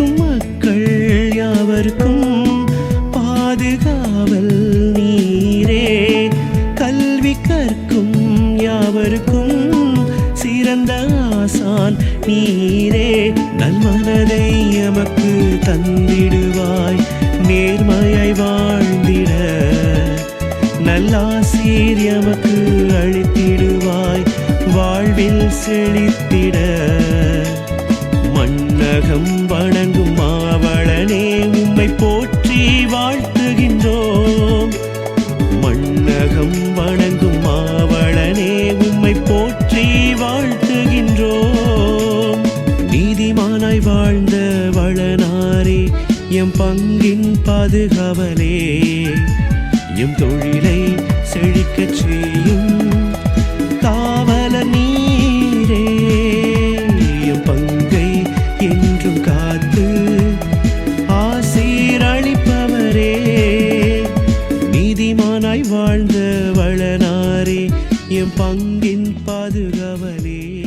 வசிக்கும் மக்கள் யாவர்க்கும் பாதுகாவல் நீரே. கல்வி கற்கும் யாவர்க்கும் சிறந்த ஆசான் நீரே. நல்மனதை எமக்கு தந்திடுவாய். நேர்மையை வாழ்ந்திட. நல்லாசீர் எமக்கு அழித்திடுவாய் வாழ்வில் செழித்திட. உலகம் வணங்கும் மாவளனே உம்மை போற்றி வாழ்த்துகின்றோம். மன்னகம் வணங்கும் மாவளனே உம்மை போற்றி வாழ்த்துகின்றோம். நீதிமானாய் வாழ்ந்த வளனாரே எம் பங்கின் பாதுகாவலே எம் தொழில் வாழ்ந்த வளனாரே என் பங்கின் பாதுகாவலே.